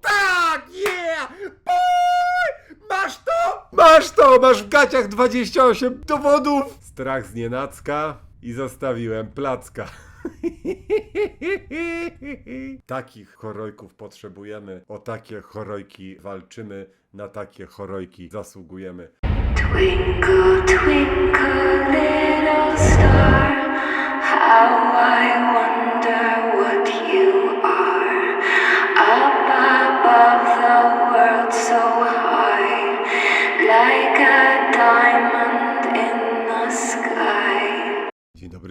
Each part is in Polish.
Tak, yeah! Boy! Masz to? Masz to! Masz w gaciach 28 dowodów! Strach z nienacka i zostawiłem placka. Takich chorojków potrzebujemy, o takie chorojki walczymy, na takie chorojki zasługujemy. Twinkle, twinkle, little star, above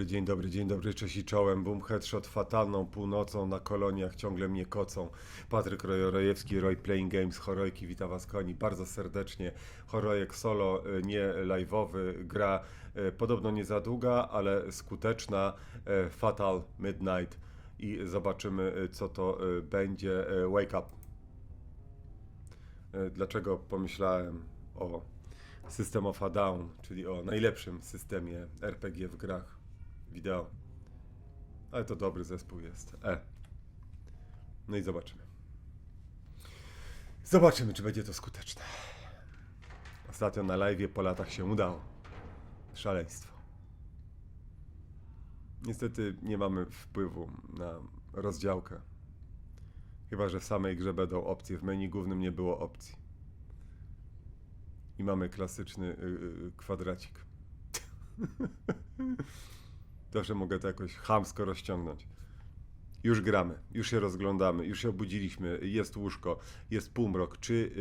dobry, dzień dobry, dzień dobry, cześć i czołem. Boom, headshot fatalną północą na koloniach ciągle mnie kocą. Patryk Rojorojewski, Roy Playing Games, Horojki, witam was kochani bardzo serdecznie. Horojek solo, y, nie live'owy, gra y, podobno nie za długa, ale skuteczna, y, Fatal Midnight i zobaczymy co to będzie. Wake up. Dlaczego pomyślałem o System of a Down, czyli o najlepszym systemie RPG w grach wideo. Ale to dobry zespół jest. E. No i zobaczymy. Zobaczymy, czy będzie to skuteczne. Ostatnio na live po latach się udało. Szaleństwo. Niestety nie mamy wpływu na rozdziałkę. Chyba, że w samej grze będą opcje. W menu głównym nie było opcji. I mamy klasyczny y, y, kwadracik. że mogę to jakoś chamsko rozciągnąć. Już gramy, już się rozglądamy, już się obudziliśmy, jest łóżko, jest półmrok, czy y,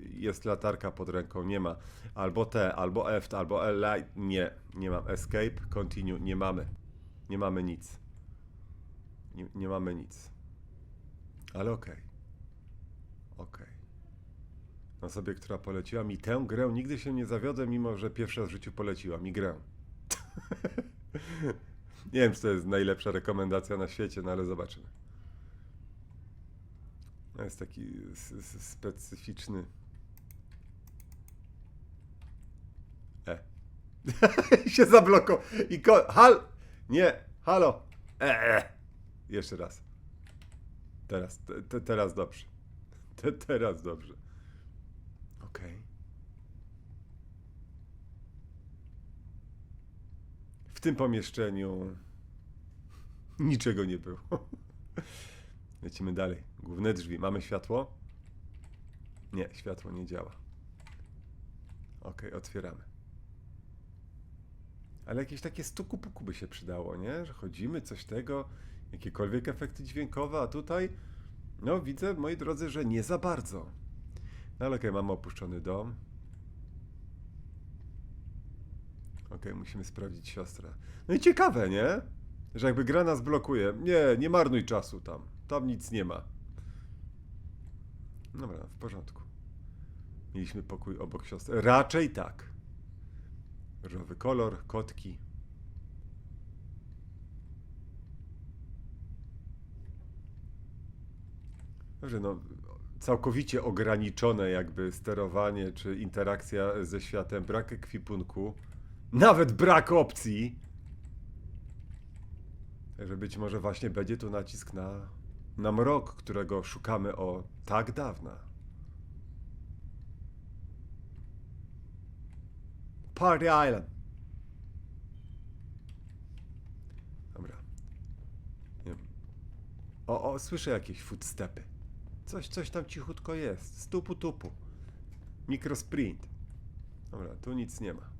y, jest latarka pod ręką, nie ma. Albo T, albo F, albo L, nie, nie mam. Escape, continue, nie mamy. Nie mamy nic. Nie, nie mamy nic. Ale okej. Okej. Na sobie, która poleciła mi tę grę, nigdy się nie zawiodę, mimo że pierwszy raz w życiu poleciła mi grę. nie wiem, czy to jest najlepsza rekomendacja na świecie, no ale zobaczymy. Jest taki specyficzny. E. się zablokował. I ko- hal! Nie, halo! E, e. Jeszcze raz. Teraz, te, te, teraz dobrze. Te, teraz dobrze. Okej. W tym pomieszczeniu niczego nie było. Lecimy dalej. Główne drzwi. Mamy światło? Nie, światło nie działa. Okej, otwieramy. Ale jakieś takie stuku-puku by się przydało, nie? Że chodzimy, coś tego, jakiekolwiek efekty dźwiękowe, a tutaj, no widzę, moi drodzy, że nie za bardzo. No ale okej, mamy opuszczony dom. Okej, musimy sprawdzić siostrę. No i ciekawe, nie? Że jakby gra nas blokuje. Nie, nie marnuj czasu tam. Tam nic nie ma. Dobra, w porządku. Mieliśmy pokój obok siostry. Raczej tak. Różowy kolor, kotki. Dobrze, no całkowicie ograniczone jakby sterowanie czy interakcja ze światem, brak ekwipunku, nawet brak opcji. Także być może właśnie będzie tu nacisk na, na mrok, którego szukamy o tak dawna. Party Island. Dobra. Nie. O, o, słyszę jakieś footstepy. Coś, coś tam cichutko jest. Stupu tupu. Mikrosprint. Dobra, tu nic nie ma.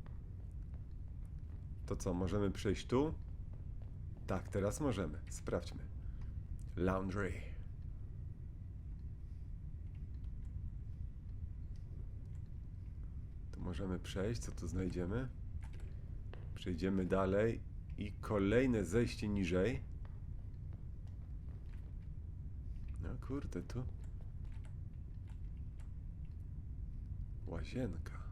To co, możemy przejść tu? Tak, teraz możemy. Sprawdźmy. Laundry. Tu możemy przejść. Co tu znajdziemy? Przejdziemy dalej i kolejne zejście niżej. No kurde, tu. Łazienka.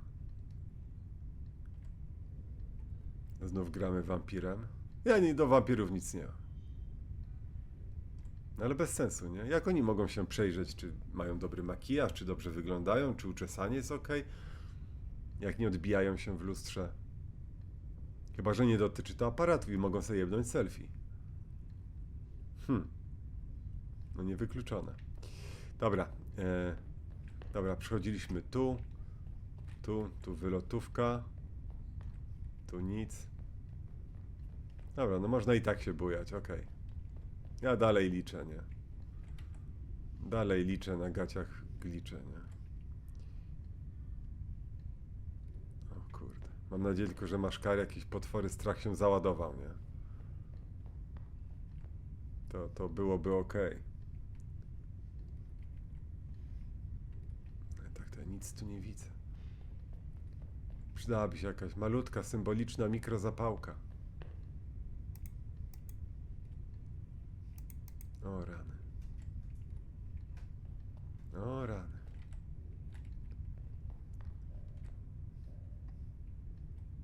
Znów gramy wampirem. Ja nie do wampirów nic nie ale bez sensu, nie? Jak oni mogą się przejrzeć, czy mają dobry makijaż, czy dobrze wyglądają, czy uczesanie jest ok? Jak nie odbijają się w lustrze? Chyba, że nie dotyczy to aparatu i mogą sobie jebnąć selfie. Hmm. No niewykluczone. Dobra. E, dobra, przechodziliśmy tu. Tu, tu wylotówka. Tu nic. Dobra, no można i tak się bujać, okej. Ja dalej liczę, nie? Dalej liczę na gaciach gliczę, nie? O kurde. Mam nadzieję tylko, że maszkar jakiś potwory strach się załadował, nie? To, to byłoby ok. Ale tak, to ja nic tu nie widzę. Przydałaby się jakaś malutka, symboliczna mikrozapałka. O rany. O rany.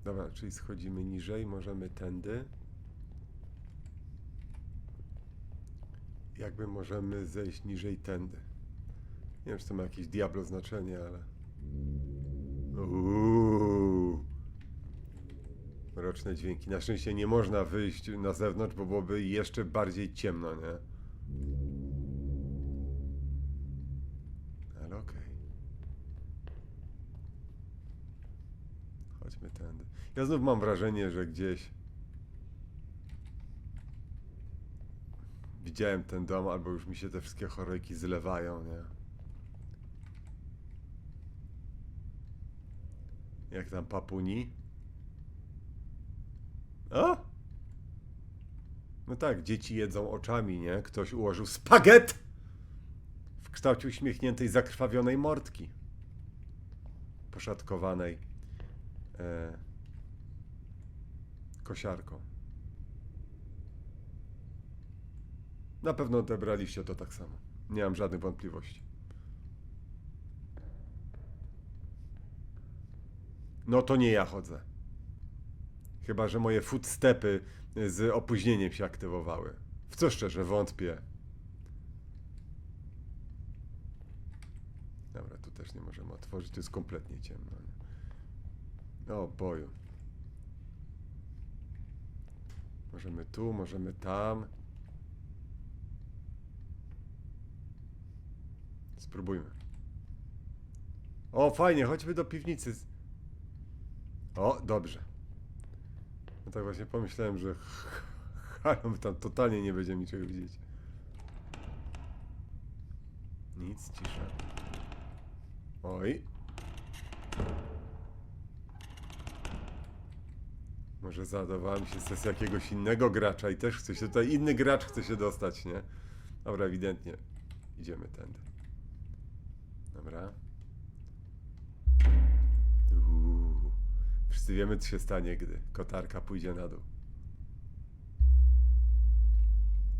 Dobra, czyli schodzimy niżej, możemy tędy. Jakby możemy zejść niżej tędy. Nie wiem, czy to ma jakieś diablo znaczenie, ale... Uuu. Mroczne dźwięki. Na szczęście nie można wyjść na zewnątrz, bo byłoby jeszcze bardziej ciemno, nie? Ja znów mam wrażenie, że gdzieś widziałem ten dom, albo już mi się te wszystkie chorojki zlewają, nie? Jak tam papuni? No tak, dzieci jedzą oczami, nie? Ktoś ułożył spaget w kształcie uśmiechniętej, zakrwawionej mordki. Poszatkowanej e, kosiarką. Na pewno odebraliście to tak samo. Nie mam żadnych wątpliwości. No to nie ja chodzę. Chyba, że moje footstepy z opóźnieniem się aktywowały. W co szczerze wątpię. Dobra, tu też nie możemy otworzyć, to jest kompletnie ciemno. O boju. Możemy tu, możemy tam. Spróbujmy. O, fajnie, chodźmy do piwnicy. O, dobrze. No tak właśnie pomyślałem, że Halo, my tam totalnie nie będziemy niczego widzieć. Nic, cisza. Oj. Może zadawała mi się sesja jakiegoś innego gracza i też chce się tutaj, inny gracz chce się dostać, nie? Dobra, ewidentnie. Idziemy tędy. Dobra. Uuu. Wszyscy wiemy, co się stanie, gdy kotarka pójdzie na dół.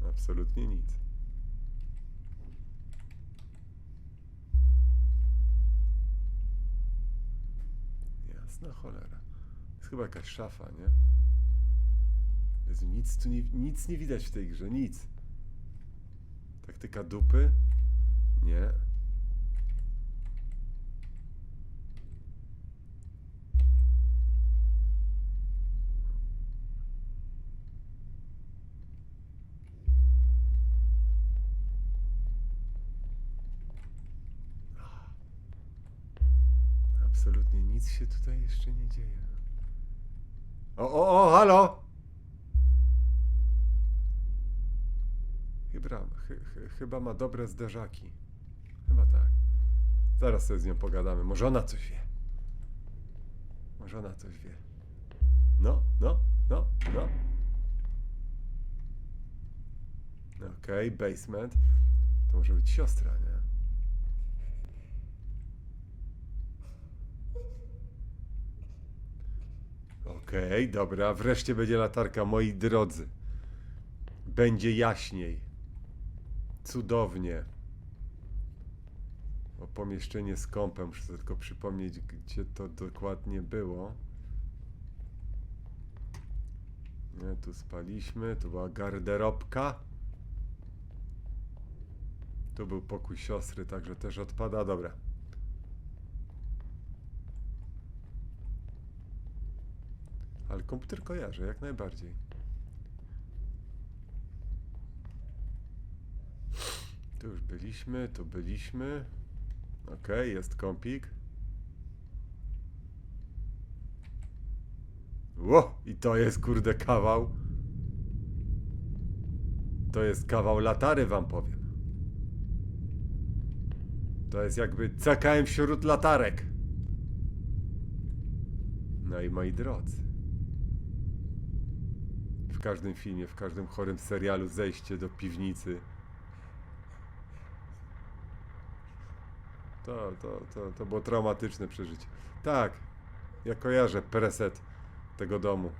Absolutnie nic. Jasna cholera. Jest chyba jakaś szafa, nie? Jezu, nic tu nie, nic nie widać w tej grze, nic. Taktyka dupy? Nie. Absolutnie nic się tutaj jeszcze nie dzieje. O, o, o, halo! Chyba, chy, chy, chyba ma dobre zderzaki. Chyba tak. Zaraz sobie z nią pogadamy. Może ona coś wie. Może ona coś wie. No, no, no, no. Okej, basement. To może być siostra, nie? Okej, dobra, wreszcie będzie latarka, moi drodzy. Będzie jaśniej. Cudownie. O pomieszczenie z kąpem, muszę tylko przypomnieć, gdzie to dokładnie było. Nie, tu spaliśmy, tu była garderobka. Tu był pokój siostry, także też odpada, dobra. Ale komputer kojarzę, jak najbardziej. Tu już byliśmy, tu byliśmy. Okej, jest kąpik. Ło! I to jest kurde kawał. To jest kawał latary, wam powiem. To jest jakby CKM wśród latarek. No i moi drodzy. W każdym filmie, w każdym chorym serialu zejście do piwnicy. To, to, to, to było traumatyczne przeżycie. Tak, ja kojarzę preset tego domu.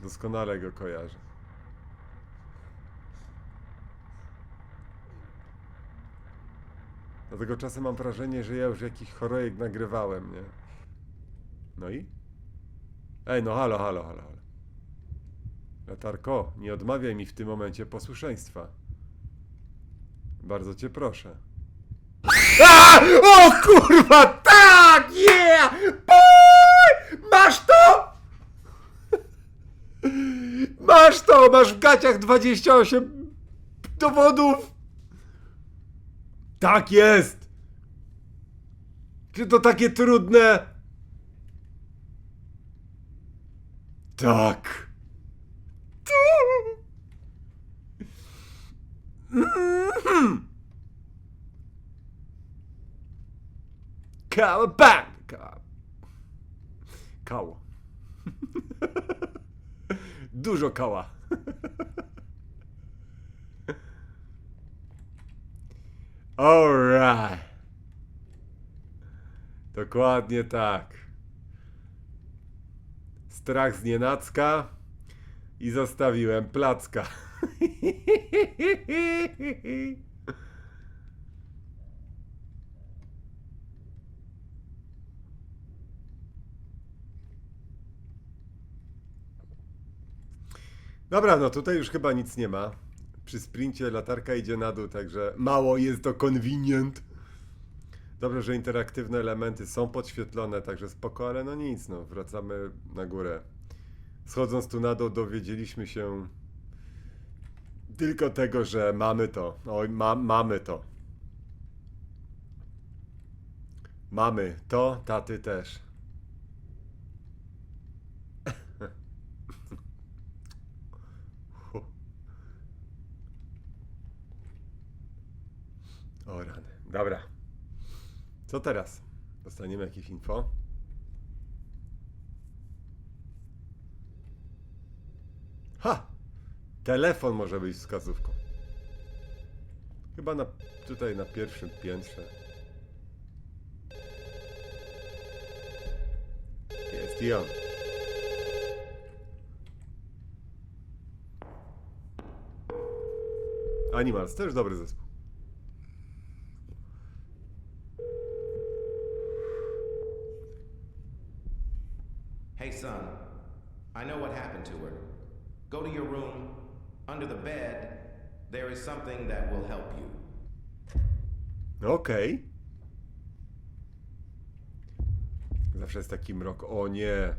Doskonale go kojarzę. Dlatego czasem mam wrażenie, że ja już jakiś horrorek nagrywałem, nie? No i? Ej, no halo, halo, halo, halo. Latarko, nie odmawiaj mi w tym momencie posłuszeństwa. Bardzo cię proszę. A! O kurwa, tak! Yeah! Masz to! Masz to! Masz w gaciach 28 dowodów! Tak jest! Czy to takie trudne? Tak. Mhm. Kałabang! Ka... Kało. Dużo kała. Alright. Dokładnie tak. Strach z nienacka i zostawiłem placka. Dobra, no tutaj już chyba nic nie ma. Przy sprincie latarka idzie na dół, także mało jest to convenient. Dobrze, że interaktywne elementy są podświetlone, także spoko, ale no nic, no wracamy na górę. Schodząc tu na dół dowiedzieliśmy się tylko tego, że mamy to. Oj, ma, mamy to. Mamy to, taty też. O rany. Dobra. Co teraz? Dostaniemy jakieś info? Ha! Telefon może być wskazówką. Chyba na, tutaj na pierwszym piętrze. Jest i on. Animals, też dobry zespół. Okej. Zawsze jest taki mrok. O nie.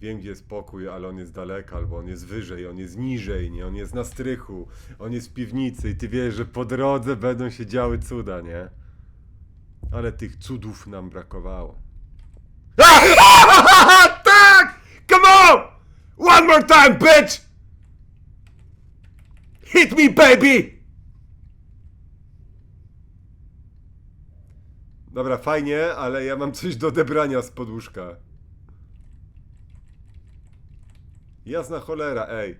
Wiem, gdzie jest pokój, ale on jest daleko, albo on jest wyżej, on jest niżej, nie? On jest na strychu, on jest w piwnicy i ty wiesz, że po drodze będą się działy cuda, nie? Ale tych cudów nam brakowało. tak! Come on! One more time, bitch! Hit me, baby! Dobra, fajnie, ale ja mam coś do odebrania z podłóżka. Jasna cholera, ej.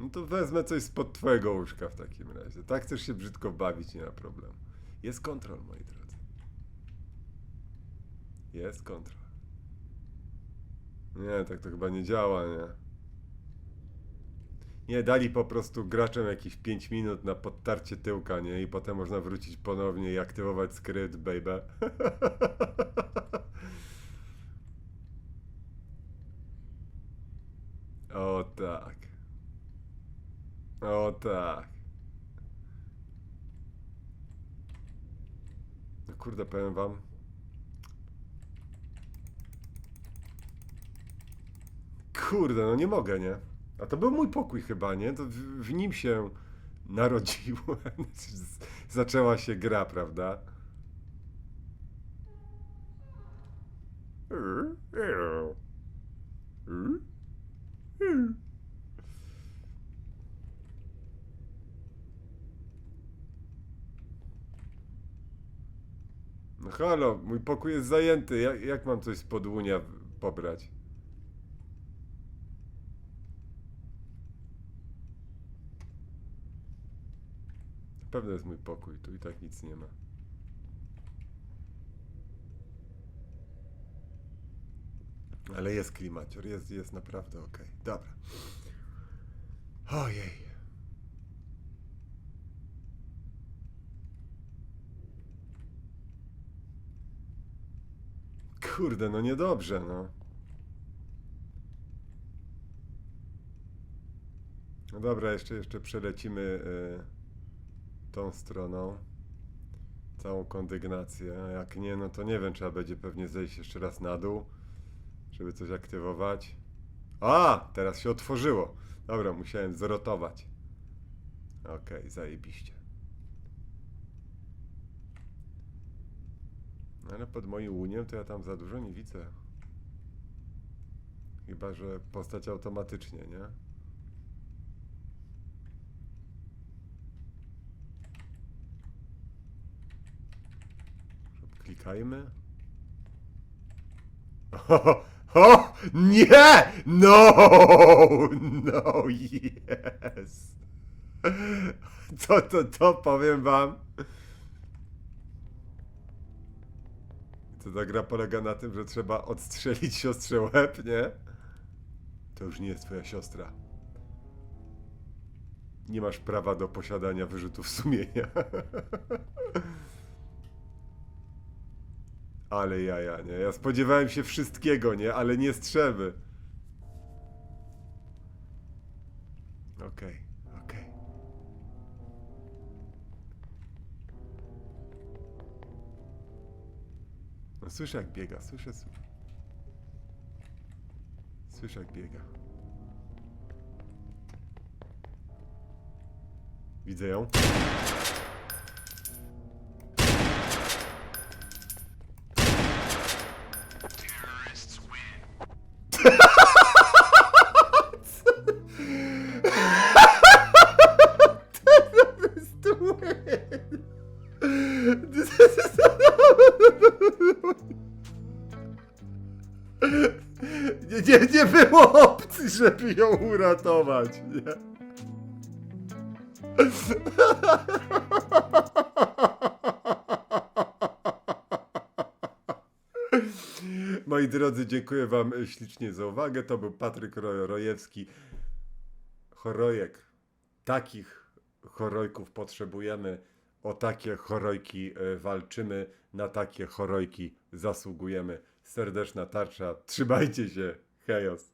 No to wezmę coś spod twojego łóżka w takim razie. Tak chcesz się brzydko bawić, nie ma problemu. Jest kontrol, moi drodzy. Jest kontrol. Nie, tak to chyba nie działa, nie? Nie, dali po prostu graczom jakieś 5 minut na podtarcie tyłka, nie? I potem można wrócić ponownie i aktywować skrypt, baby. o tak. O tak. No kurde, powiem wam. Kurde, no nie mogę, nie? A to był mój pokój chyba, nie? To w, w nim się narodziło. Zaczęła się gra, prawda? No halo, mój pokój jest zajęty. Jak, jak mam coś z podłunia pobrać? Pewno jest mój pokój, tu i tak nic nie ma. Ale jest klimacior, jest, jest naprawdę okej. Dobra. Ojej. Kurde, no niedobrze, no. No dobra, jeszcze, jeszcze przelecimy y, tą stroną. Całą kondygnację. A jak nie, no to nie wiem, trzeba będzie pewnie zejść jeszcze raz na dół, żeby coś aktywować. A, teraz się otworzyło. Dobra, musiałem zrotować. Okej, zajebiście. No ale pod moim łuniem to ja tam za dużo nie widzę. Chyba, że postać automatycznie, nie? Klikajmy. O, o, nie! No! No, yes! To, to, to powiem wam. To ta gra polega na tym, że trzeba odstrzelić siostrze łeb, nie? To już nie jest twoja siostra. Nie masz prawa do posiadania wyrzutów sumienia. Ale jaja, nie? Ja spodziewałem się wszystkiego, nie? Ale nie strzelby. Okej, okej. No słyszę jak biega, słyszę, słyszę. Słyszę jak biega. Widzę ją. Nie, nie, było opcji, żeby ją uratować, nie? Moi drodzy, dziękuję Wam ślicznie za uwagę. To był Patryk Rojewski. Chorojek. Takich chorojków potrzebujemy. O takie chorojki e, walczymy. Na takie chorojki zasługujemy. Serdeczna tarcza. Trzymajcie się. Chaos.